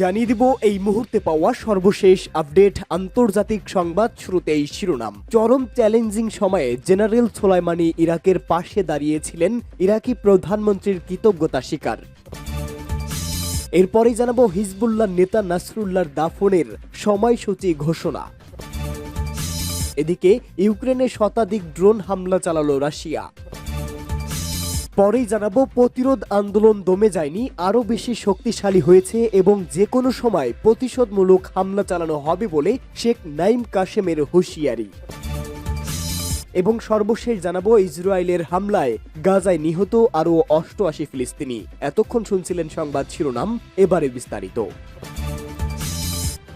জানিয়ে দিব এই মুহূর্তে পাওয়া সর্বশেষ আপডেট আন্তর্জাতিক সংবাদ শুরুতেই শিরোনাম। চরম চ্যালেঞ্জিং সময়ে জেনারেল সোলাইমানি ইরাকের পাশে দাঁড়িয়েছিলেন ইরাকি প্রধানমন্ত্রীর কৃতজ্ঞতা স্বীকার। এরপরেই জানাব হিজবুল্লাহ নেতা নাসরুল্লাহর দাফনের সময়সূচি ঘোষণা। এদিকে ইউক্রেনে শতাধিক ড্রোন হামলা চালালো রাশিয়া। পরেই জানাব, প্রতিরোধ আন্দোলন দমে যায়নি, আরও বেশি শক্তিশালী হয়েছে এবং যে কোনো সময় প্রতিশোধমূলক হামলা চালানো হবে বলে শেখ নাইম কাশেমের হুঁশিয়ারি। এবং সর্বশেষ জানাব, ইসরায়েলের হামলায় গাজায় নিহত আরও অষ্টআশি ফিলিস্তিনি। এতক্ষণ শুনছিলেন সংবাদ শিরোনাম, এবারে বিস্তারিত।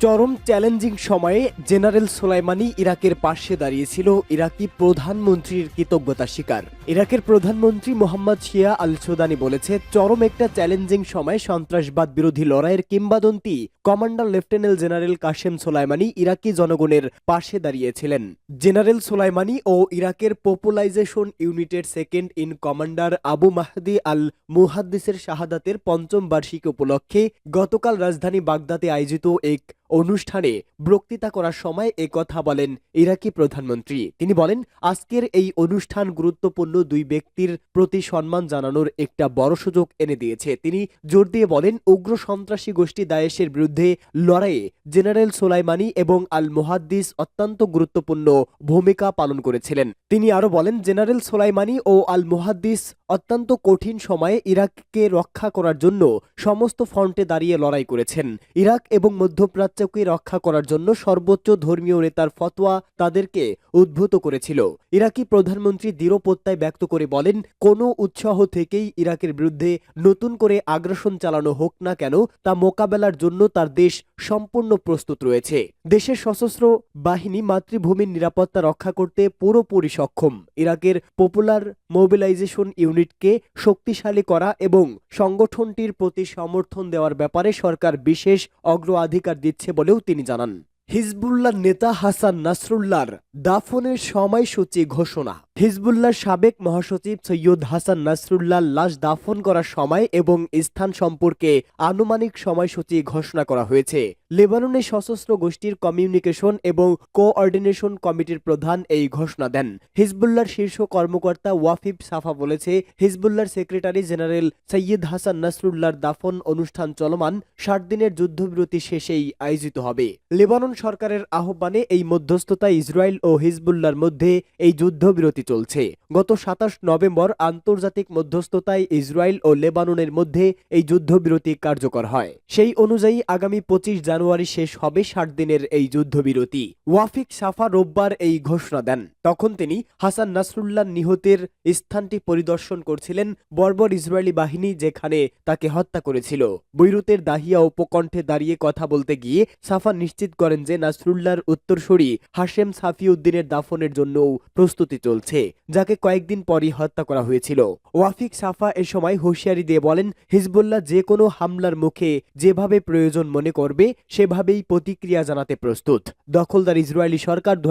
চরম চ্যালেঞ্জিং সময়ে জেনারেল সোলাইমানি ইরাকের পাশে দাঁড়িয়েছিল ইরাকি প্রধানমন্ত্রীর কৃতজ্ঞতা স্বীকার। ইরাকের প্রধানমন্ত্রী মোহাম্মদ শিয়া আল সুদানি বলেছে, চরম একটা চ্যালেঞ্জিং সময় সন্ত্রাসবাদ বিরোধী লড়াইয়ের কিংবাদন্তি commander lieutenant general Qasem Soleimani Iraqi জনগণের পাশে দাঁড়িয়েছিলেন। জেনারেল সোলাইমানি ও ইরাকের পপুলাইজেশন ইউনিটের second in commander Abu Mahdi al মুহাদ্দিসের শাহাদাতের পঞ্চম বার্ষিকী উপলক্ষে গতকাল রাজধানী বাগদাদে আয়োজিত এক অনুষ্ঠানে বক্তৃতা করার সময় কথা বলেন ইরাকি প্রধানমন্ত্রী। তিনি বলেন, আজকের এই অনুষ্ঠান গুরুত্বপূর্ণ দুই ব্যক্তির প্রতি সম্মান জানানোর একটা বড় সুযোগ এনে দিয়েছে। তিনি জোর দিয়ে বলেন, উগ্র সন্ত্রাসী গোষ্ঠী দায়েশের বিরুদ্ধে লড়াইয়ে জেনারেল সোলাইমানি এবং আল মোহাদ্দিস অত্যন্ত গুরুত্বপূর্ণ ভূমিকা পালন করেছিলেন। তিনি আরও বলেন, জেনারেল সোলাইমানি ও আল মোহাদ্দিস অত্যন্ত কঠিন সময়ে ইরাককে রক্ষা করার জন্য সমস্ত ফ্রন্টে দাঁড়িয়ে লড়াই করেছেন। ইরাক এবং মধ্যপ্রাচ্যকে রক্ষা করার জন্য সর্বোচ্চ ধর্মীয় নেতার ফতোয়া তাদেরকে উদ্ভূত করেছিল। ইরাকি প্রধানমন্ত্রী দৃঢ় প্রত্যয় ব্যক্ত করে বলেন, কোনো উৎসাহ থেকেই ইরাকের বিরুদ্ধে নতুন করে আগ্রাসন চালানো হোক না কেন, তা মোকাবেলার জন্য তার দেশ সম্পূর্ণ প্রস্তুত রয়েছে। দেশের সশস্ত্র বাহিনী মাতৃভূমির নিরাপত্তা রক্ষা করতে পুরোপুরি সক্ষম। ইরাকের পপুলার মোবিলাইজেশন ইউনিটকে শক্তিশালী করা এবং সংগঠনটির প্রতি সমর্থন দেওয়ার ব্যাপারে সরকার বিশেষ অগ্রাধিকার দিচ্ছে বলেও তিনি জানান। হিজবুল্লাহ নেতা হাসান নাসরুল্লাহর দাফনের সময়সূচি ঘোষণা। হিজবুল্লাহর সাবেক মহাসচিব সৈয়দ হাসান নাসরুল্লাহ লাশ দাফন করার সময় এবং স্থান সম্পর্কে আনুমানিক সময়সূচি ঘোষণা করা হয়েছে। লেবাননের সশস্ত্র গোষ্ঠীর কমিউনিকেশন এবং কোঅর্ডিনেশন কমিটির প্রধান এই ঘোষণা দেন। হিজবুল্লাহর শীর্ষ কর্মকর্তা ওয়াফিব সাফা বলেছে, হিজবুল্লাহর সেক্রেটারি জেনারেল সৈয়দ হাসান নাসরুল্লাহর দাফন অনুষ্ঠান চলমান ষাট দিনের যুদ্ধবিরতি শেষেই আয়োজিত হবে। লেবানন সরকারের আহ্বানে এই মধ্যস্থতা ইসরায়েল ও হিজবুল্লাহর মধ্যে এই যুদ্ধবিরতি চলছে। গত সাতাশ নভেম্বর আন্তর্জাতিক মধ্যস্থতায় ইসরায়েল ও লেবাননের মধ্যে এই যুদ্ধবিরতি কার্যকর হয়। সেই অনুযায়ী আগামী পঁচিশ জানুয়ারি শেষ হবে ষাট দিনের এই যুদ্ধবিরতি। ওয়াফিক সাফা রোববার এই ঘোষণা দেন। তখন তিনি হাসান নাসরুল্লাহ নিহতের স্থানটি পরিদর্শন করছিলেন বর্বর ইসরায়েলি বাহিনী যেখানে তাকে হত্যা করেছিল। বৈরুতের দাহিয়া উপকণ্ঠে দাঁড়িয়ে কথা বলতে গিয়ে সাফা নিশ্চিত করেন যে নাসরুল্লাহর উত্তরসূরি হাশেম সাফিউদ্দিনের দাফনের জন্যও প্রস্তুতি চলছে। যাকে কয়েকদিন পরই হত্যা করা হয়েছিল। ওয়াফিক সাফা এ সময় হুঁশিয়ারি দিয়ে বলেন, হিজবুল্লাহ যে কোনো হামলার মুখে যেভাবে প্রয়োজন মনে করবে, সেভাবেই প্রতিক্রিয়া জানাতে প্রস্তুত। দখলদার ইসরায়েলি সরকার দু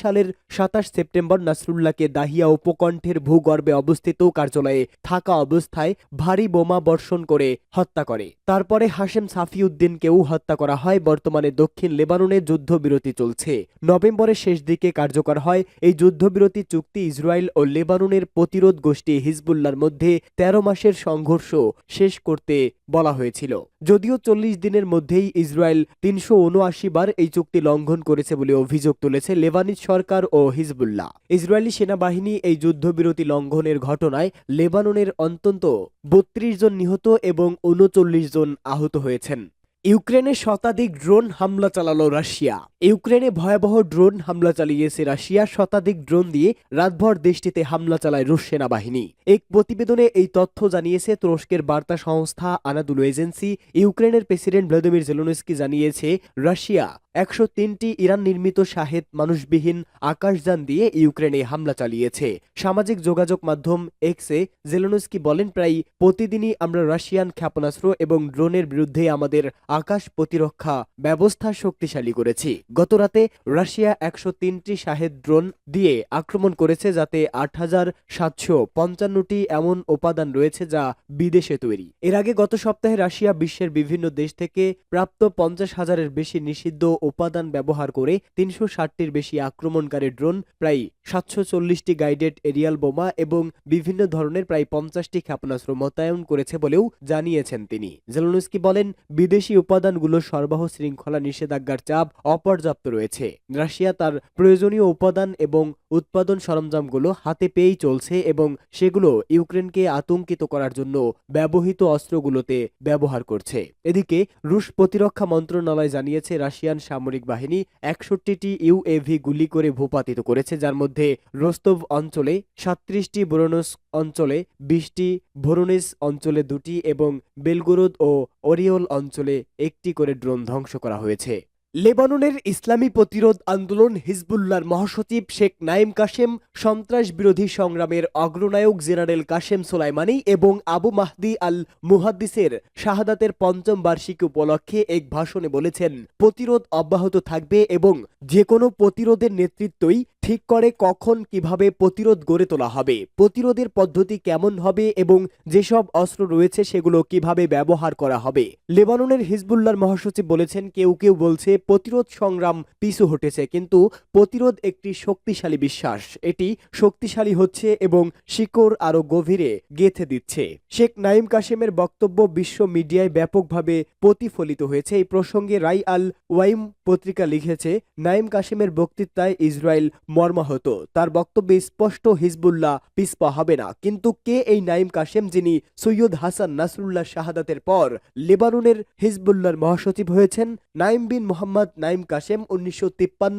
সালের সাতাশ সেপ্টেম্বর নাসরুল্লাহকে দাহিয়া উপকণ্ঠের ভূগর্ভে অবস্থিত কার্যালয়ে থাকা অবস্থায় ভারী বোমা বর্ষণ করে হত্যা করে। তারপরে হাশেম সাফিউদ্দিনকেও হত্যা করা হয়, বর্তমানে দক্ষিণ লেবাননে যুদ্ধবিরতি চলছে। নভেম্বরের শেষ দিকে কার্যকর হয় এই যুদ্ধবিরতি চুক্তি ইসরায়েল ও লেবাননের প্রতিরোধ গোষ্ঠী হিজবুল্লার মধ্যে তেরো মাসের সংঘর্ষ শেষ করতে বলা হয়েছিল। যদিও চল্লিশ দিনের মধ্যেই ইসরায়েল তিনশো উনআশি বার এই চুক্তি লঙ্ঘন করেছে বলে অভিযোগ তুলেছে লেবানিজ সরকার ও হিজবুল্লাহ। ইসরায়েলি সেনাবাহিনী এই যুদ্ধবিরতি লঙ্ঘনের ঘটনায় লেবাননের অন্তত বত্রিশ জন নিহত এবং উনচল্লিশ জন আহত হয়েছেন। ইউক্রেনে শতাধিক ড্রোন হামলা চালালো রাশিয়া। ইউক্রেনে ভয়াবহ ড্রোন হামলা চালিয়েছে রাশিয়া। শতাধিক ড্রোন দিয়ে রাতভর দেশটিতে হামলা চালায় রুশ সেনাবাহিনী। এক প্রতিবেদনে এই তথ্য জানিয়েছে তুরস্কের বার্তা সংস্থা আনাদুলো এজেন্সি। ইউক্রেনের প্রেসিডেন্ট ভ্লাদিমির জেলোনস্কি জানিয়েছে, রাশিয়া একশো তিনটি ইরান নির্মিত শাহেদ মানুষবিহীন আকাশযান দিয়ে ইউক্রেনে হামলা চালিয়েছে। সামাজিক যোগাযোগ মাধ্যম এক্সে জেলোনস্কি বলেন, প্রায় প্রতিদিনই আমরা রাশিয়ান ক্ষেপণাস্ত্র এবং ড্রোনের বিরুদ্ধে আমাদের আকাশ প্রতিরক্ষা ব্যবস্থা শক্তিশালী করেছি। গতরাতে রাশিয়া একশো তিনটি শাহেদ ড্রোন দিয়ে আক্রমণ করেছে, যাতে আট হাজার সাতশো পঞ্চান্নটি এমন উপাদান রয়েছে যা বিদেশে তৈরি। এর আগে গত সপ্তাহে রাশিয়া বিশ্বের বিভিন্ন দেশ থেকে প্রাপ্ত পঞ্চাশ হাজারের বেশি নিষিদ্ধ উপাদান ব্যবহার করে তিনশো ষাটটির বেশি আক্রমণকারী ড্রোন, প্রায় সাতশো চল্লিশটি গাইডেড এরিয়াল বোমা এবং বিভিন্ন ধরনের প্রায় পঞ্চাশটি ক্ষেপণাস্ত্র মোতায়েন করেছে বলেও জানিয়েছেন তিনি। জেলনস্কি বলেন, বিদেশি উপাদানগুলো সরবরাহ শৃঙ্খলা নিষেধাজ্ঞার চাপ অপর্যাপ্ত রয়েছে। রাশিয়া তার প্রয়োজনীয় উপাদান এবং উৎপাদন সরঞ্জামগুলো হাতে পেয়েই চলছে এবং সেগুলো ইউক্রেনকে আতঙ্কিত করার জন্য ব্যবহৃত অস্ত্রগুলোতে ব্যবহার করছে। এদিকে রুশ প্রতিরক্ষা মন্ত্রণালয় জানিয়েছে, রাশিয়ান সামরিক বাহিনী একষট্টিটি ইউএভি গুলি করে ভূপাতিত করেছে, যার মধ্যে রোস্তভ অঞ্চলে সাত্রিশটি বোরোনস অঞ্চলে বিশটি ভোরোনিস অঞ্চলে দুটি এবং বেলগোরোদ ও ওরিওল অঞ্চলে একটি করে ড্রোন ধ্বংস করা হয়েছে। লেবাননের ইসলামী প্রতিরোধ আন্দোলন হিজবুল্লাহর মহাসচিব শেখ নাইম কাশেম সন্ত্রাস বিরোধী সংগ্রামের অগ্রনায়ক জেনারেল কাশেম সোলাইমানি এবং আবু মাহদি আল মুহাদ্দিসের শাহাদাতের পঞ্চম বার্ষিকী উপলক্ষে এক ভাষণে বলেছেন, প্রতিরোধ অব্যাহত থাকবে এবং যে কোনো প্রতিরোধের নেতৃত্বই ঠিক করে কখন কীভাবে প্রতিরোধ গড়ে তোলা হবে, প্রতিরোধের পদ্ধতি কেমন হবে এবং যেসব অস্ত্র রয়েছে সেগুলো কীভাবে ব্যবহার করা হবে। লেবাননের হিজবুল্লাহর মহাসচিব বলেছেন, কেউ কেউ বলছে প্রতিরোধ সংগ্রাম পিছু হটেছে, কিন্তু প্রতিরোধ একটি শক্তিশালী বিশ্বাস। এটি শক্তিশালী হচ্ছে এবং শিকড় আরও গভীরে গেথে দিচ্ছে। শেখ নাইম কাশেমের বক্তব্য বিশ্ব মিডিয়ায় ব্যাপকভাবে প্রতিফলিত হয়েছে। এই প্রসঙ্গে রাই আল ওয়াইম পত্রিকা লিখেছে নাইম কাশেমের বক্তৃতায় ইসরায়েল মর্মাহত। তার বক্তব্যে স্পষ্ট হিজবুল্লাহ পিসপা হবে না। কিন্তু কে এই নাইম কাশেম যিনি সৈয়দ হাসান নাসরুল্লাহ শাহাদাতের পর লেবাননের হিজবুল্লাহর মহাসচিব হয়েছেন? নাইম বিন মোহাম্মদ নাইম কাশেম উনিশশো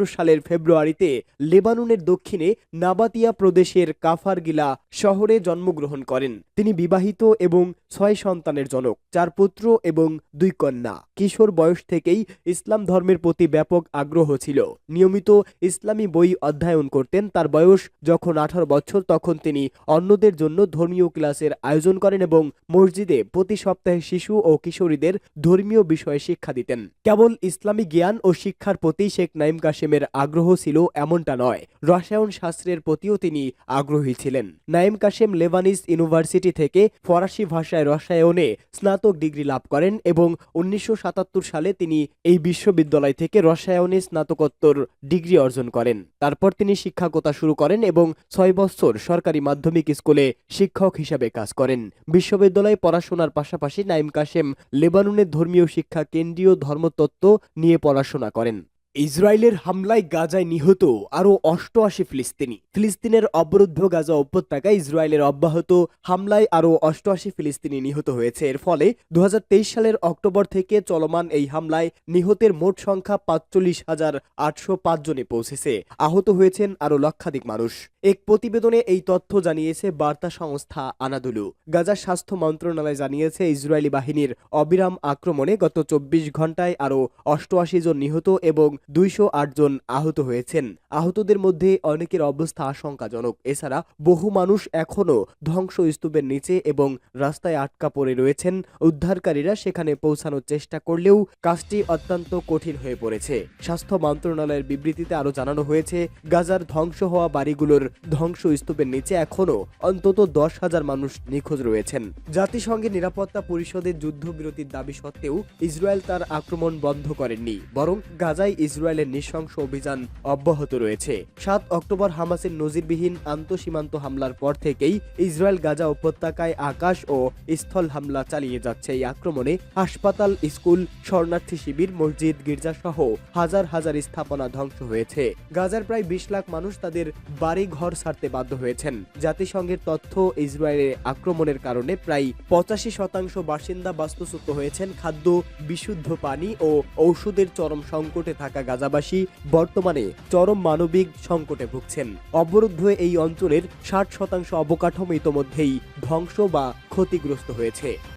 সালের ফেব্রুয়ারিতে লেবাননের দক্ষিণে নাবাতিয়া প্রদেশের কাফারগিলা শহরে জন্মগ্রহণ করেন। তিনি বিবাহিত এবং ছয় সন্তানের জনক, চার পুত্র এবং দুই কন্যা। কিশোর বয়স থেকেই ইসলাম ধর্মের প্রতি ব্যাপক আগ্রহ ছিল। নিয়মিত ইসলামী বই অধ্যয়ন করতেন। তার বয়স যখন আঠারো বছর, তখন তিনি অন্যদের জন্য ধর্মীয় ক্লাসের আয়োজন করেন এবং মসজিদে প্রতি সপ্তাহে শিশু ও কিশোরীদের ধর্মীয় বিষয়ে শিক্ষা দিতেন। কেবল ইসলামী জ্ঞান ও শিক্ষার প্রতি শেখ নাইম কাশেমের আগ্রহ ছিল এমনটা নয়, রসায়ন শাস্ত্রের প্রতিও তিনি আগ্রহী ছিলেন। নাইম কাশেম লেবানিস ইউনিভার্সিটি থেকে ফরাসি ভাষায় রসায়নে স্নাতক ডিগ্রি লাভ করেন এবং উনিশশো সাতাত্তর সালে তিনি এই বিশ্ববিদ্যালয় থেকে রসায়নে স্নাতকোত্তর ডিগ্রি অর্জন করেন। তারপর তিনি শিক্ষকতা শুরু করেন এবং ছয় বছর সরকারি মাধ্যমিক স্কুলে শিক্ষক হিসাবে কাজ করেন। বিশ্ববিদ্যালয়ে পড়াশোনার পাশাপাশি নাইম কাশেম লেবাননের ধর্মীয় শিক্ষা, কেন্দ্রীয় ধর্মতত্ত্ব নিয়ে পড়াশোনা করেন। ইসরায়েলের হামলায় গাজায় নিহত আরও অষ্টআশি ফিলিস্তিনি। ফিলিস্তিনের অবরুদ্ধ গাজা উপত্যকায় ইসরায়েলের অব্যাহত হামলায় আরও অষ্টআশি ফিলিস্তিনি নিহত হয়েছে। এর ফলে দুহাজার তেইশ সালের অক্টোবর থেকে চলমান এই হামলায় নিহতের মোট সংখ্যা পাঁচচল্লিশ হাজার আটশো জনে পৌঁছেছে। আহত হয়েছেন আরও লক্ষাধিক মানুষ। এক প্রতিবেদনে এই তথ্য জানিয়েছে বার্তা সংস্থা আনাদুলু। গাজার স্বাস্থ্য মন্ত্রণালয় জানিয়েছে, ইসরায়েলি বাহিনীর অবিরাম আক্রমণে গত চব্বিশ ঘন্টায় আরও অষ্টআশি জন নিহত এবং দুইশো আট জন আহত হয়েছেন। আহতদের মধ্যে অনেকের অবস্থা আশঙ্কাজনক। এছাড়া বহু মানুষ এখনও ধ্বংসস্তূপের নিচে এবং রাস্তায় আটকা পড়ে রয়েছেন। উদ্ধারকারীরা সেখানে পৌঁছানোর চেষ্টা করলেও কাজটি অত্যন্ত কঠিন হয়ে পড়েছে। স্বাস্থ্য মন্ত্রণালয়ের বিবৃতিতে আরও জানানো হয়েছে, গাজার ধ্বংস হওয়া বাড়িগুলোর ধ্বংসস্তূপের নিচে এখনও অন্তত দশ হাজার মানুষ নিখোঁজ রয়েছেন। জাতিসংঘের নিরাপত্তা পরিষদের যুদ্ধবিরতির দাবি সত্ত্বেও ইসরায়েল তার আক্রমণ বন্ধ করেননি, বরং গাজায় ইসরায়েলের নৃশংস অভিযান অব্যাহত রয়েছে। সাত অক্টোবর হামাসের নজিরবিহীন আন্তঃসীমান্ত হামলার পর থেকেই ইসরায়েল গাজা উপত্যকায় আকাশ ও স্থল হামলা চালিয়ে যাচ্ছে। এই আক্রমণে হাসপাতাল, স্কুল, শরণার্থী শিবির, মসজিদ গির্জা সহ হাজার হাজার স্থাপনা ধ্বংস হয়েছে। গাজার প্রায় বিশ লাখ মানুষ তাদের বাড়ি ঘর ছাড়তে বাধ্য হয়েছেন। জাতিসংঘের তথ্য, ইসরায়েলের আক্রমণের কারণে প্রায় পঁচাশি শতাংশ বাসিন্দা বাস্তুচ্যুত হয়েছেন। খাদ্য, বিশুদ্ধ পানি ও ঔষধের চরম সংকটে থাকা গাজাবাসী বর্তমানে চরম মানবিক সংকটে ভুগছেন। অবরুদ্ধ এই অঞ্চলের ষাট শতাংশ অবকাঠামো ইতোমধ্যেই ধ্বংস বা ক্ষতিগ্রস্ত হয়েছে।